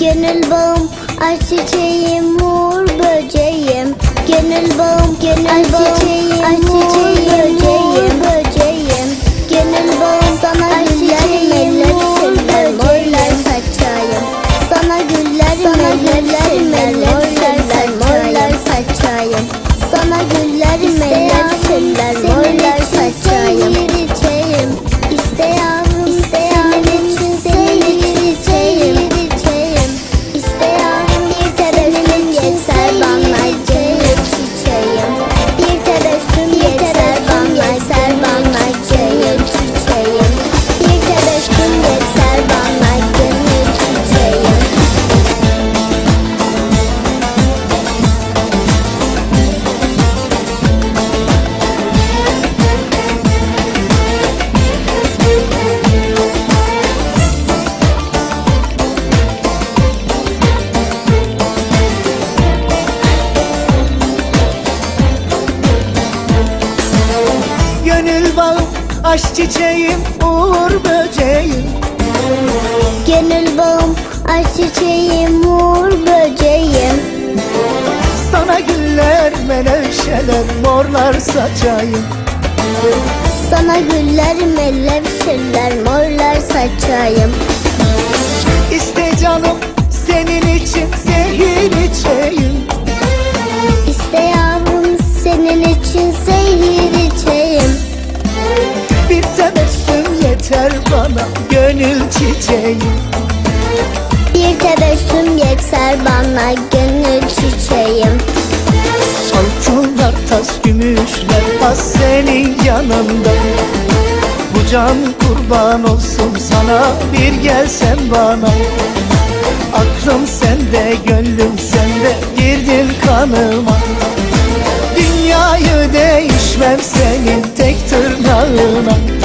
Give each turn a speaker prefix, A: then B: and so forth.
A: Gönül bağım, aşk çiçeğim, uğur böceğim. Gönül bağım, gönül bağım, aşk çiçeğim, uğur böceğim. Gönül bağım, sana güller, meller, siller, morlar saçayım. Sana güller, meller, siller, morlar morlar saçayım. Sana güller, meller, siller, Gönül
B: bağım, aşk çiçeğim, uğur böceğim
A: Gönül bağım, aşk çiçeğim, uğur böceğim.
B: Sana güller, menevşeler, morlar saçayım
A: Sana güller, mellevşirler, morlar saçayım.
B: İste canım, bana, gönül çiçeğim
A: Bir tebessüm yeter bana, gönül çiçeğim.
B: Altınlar, tas, gümüşler, tas senin yanında Bu can kurban olsun sana, bir gelsen bana. Aklım sende, gönlüm sende, girdin kanıma. Dünyayı değişmem senin tek tırnağına